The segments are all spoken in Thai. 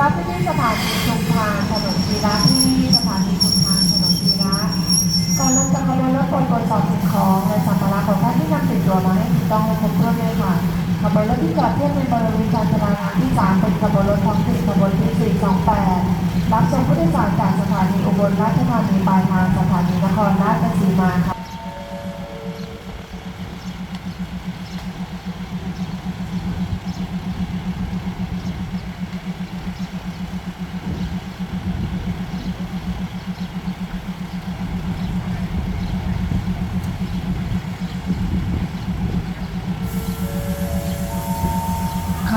รับไที่สถานีชุมทางถนนชีรัะที่สถานีชุมทางถนนชีรัะก่อนลงจากขบวนรถคนตรจสอบสิ่งของและสัมภาระของท่านที่นำติดตัวมาให้ถูกต้องและครบถ้วนด้วยค่ะขบวนรถที่จอดเทียบเป็นบริเวณการจราจรที่สามเป็นขบวนรถท้องถิ่นขบวนที่สี่สองแปดรับส่งผู้โดยสารจากสถานีอุบลราชธานีปลายทางสถานีนครราชสีมาค่ะ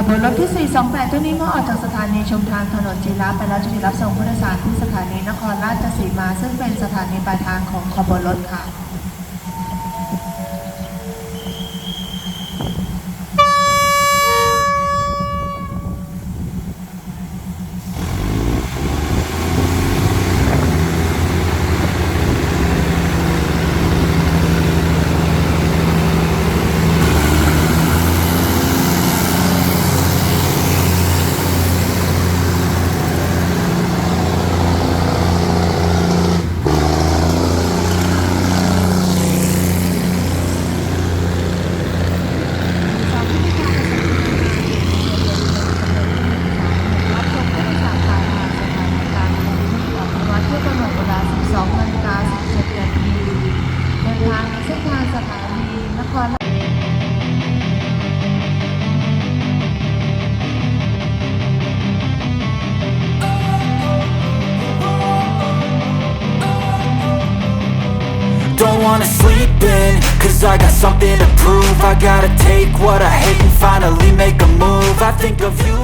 บวนรถที่ 428 ตัวนี้เมื่อออกจากสถานีชมทางถนนจีรัไปแล้วจะถึงรับส่งผู้โดยสารที่สถานีนครราชสีมา ซึ่งเป็นสถานีปลายทางของขบวนรถค่ะ Don't wanna sleep in, cause I got something to prove. I gotta take what I hate and finally make a move. I think of you